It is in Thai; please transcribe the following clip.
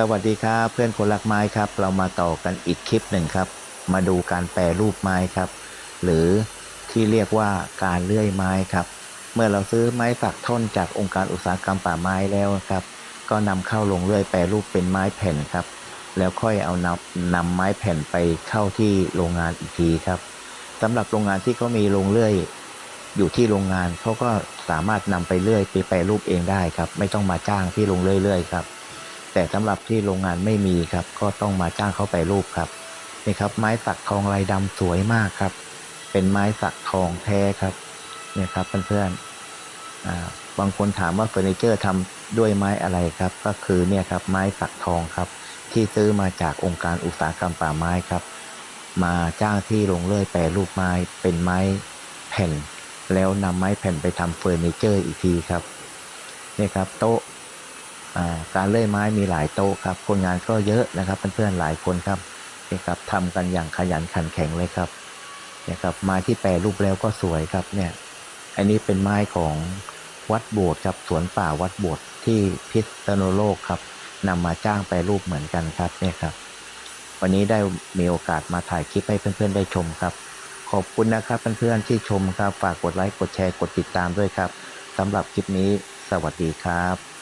สวัสดีครับ เพื่อนคนรักไม้ครับ เรามาต่อกันอีกคลิปหนึ่งครับ มาดูการแปรรูปไม้ครับ หรือที่เรียกว่าการเลื่อยไม้ครับ เมื่อเราซื้อไม้สักท่อนจากองค์การอุตสาหกรรมป่าไม้แล้วครับ ก็นำเข้าลงเลื่อยแปรรูปเป็นไม้แผ่นครับ แล้วค่อยเอานำนำไม้แผ่นไปเข้าที่โรงงานอีกทีครับสำหรับโรงงานที่เขามีโรงเลื่อยอยู่ที่โรงงานเขาก็สามารถนำไปเลื่อยไปแปรรูปเองได้ครับ ไม่ต้องมาจ้างที่โรงเลื่อยๆครับ แต่สำหรับที่โรงงานไม่มีครับ ก็ต้องมาจ้างเขาไปรูปครับนี่ครับ ไม้สักทองลายดำสวยมากครับ เป็นไม้สักทองแท้ครับเนี่ยครับเพื่อนๆบางคนถามว่าเฟอร์นิเจอร์ทำด้วยไม้อะไรครับ ก็คือเนี่ยครับไม้สักทองครับ ที่ซื้อมาจากองค์การอุตสาหกรรมป่าไม้ครับ มาจ้างที่โรงเลื่อยแปรรูปไม้เป็นไม้แผ่น แล้วนำไม้แผ่นไปทำเฟอร์นิเจอร์อีกทีครับเนี่ยครับ โต๊ะ การเลื่อยไม้มีหลายโต๊ะครับ คนงานก็เยอะนะครับเพื่อนๆหลายคนครับนี่ครับทำกันอย่างขยันขันแข็งเลยครับเนี่ยครับไม้ที่แปรรูปแล้วก็สวยครับเนี่ยอันนี้เป็นไม้ของวัดโบสถ์ครับสวนป่าวัดโบสถ์ที่พิษณุโลกครับนำมาจ้างแปรรูปเหมือนกันครับเนี่ยครับ วันนี้ได้มีโอกาสมาถ่ายคลิปให้เพื่อนๆได้ชมครับ ขอบคุณนะครับเพื่อนๆที่ชมครับฝากกดไลค์กดแชร์กดติดตามด้วยครับสำหรับคลิปนี้สวัสดีครับ